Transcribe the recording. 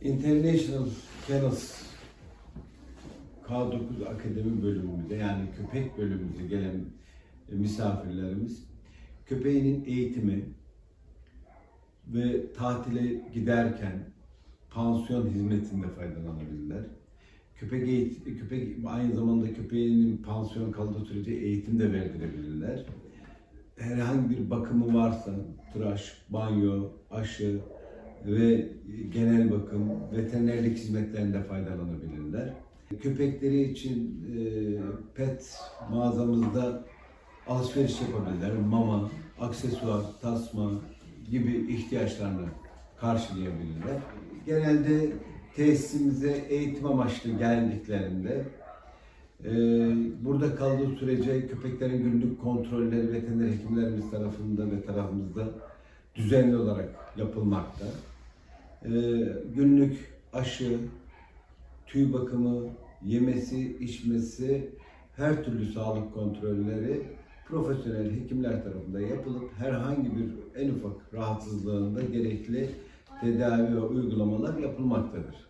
International Kennels K9 Akademi bölümümüzde yani köpek bölümümüze gelen misafirlerimiz köpeğinin eğitimi ve tatile giderken pansiyon hizmetinde faydalanabilirler. Köpek eğit köpek aynı zamanda köpeğinin pansiyon kaldığı sürece eğitim de verdirebilirler. Herhangi bir bakımı varsa tıraş, banyo, aşı ve genel bakım, veterinerlik hizmetlerinde faydalanabilirler. Köpekleri için e, pet mağazamızda alışveriş yapabilirler. Mama, aksesuar, tasma gibi ihtiyaçlarını karşılayabilirler. Genelde tesisimize eğitim amaçlı geldiklerinde burada kaldığı sürece köpeklerin günlük kontrolleri veteriner hekimlerimiz tarafında ve tarafımızda düzenli olarak yapılmakta. E, günlük aşı, tüy bakımı, yemesi, içmesi, her türlü sağlık kontrolleri profesyonel hekimler tarafından yapılıp herhangi bir en ufak rahatsızlığında gerekli tedavi ve uygulamalar yapılmaktadır.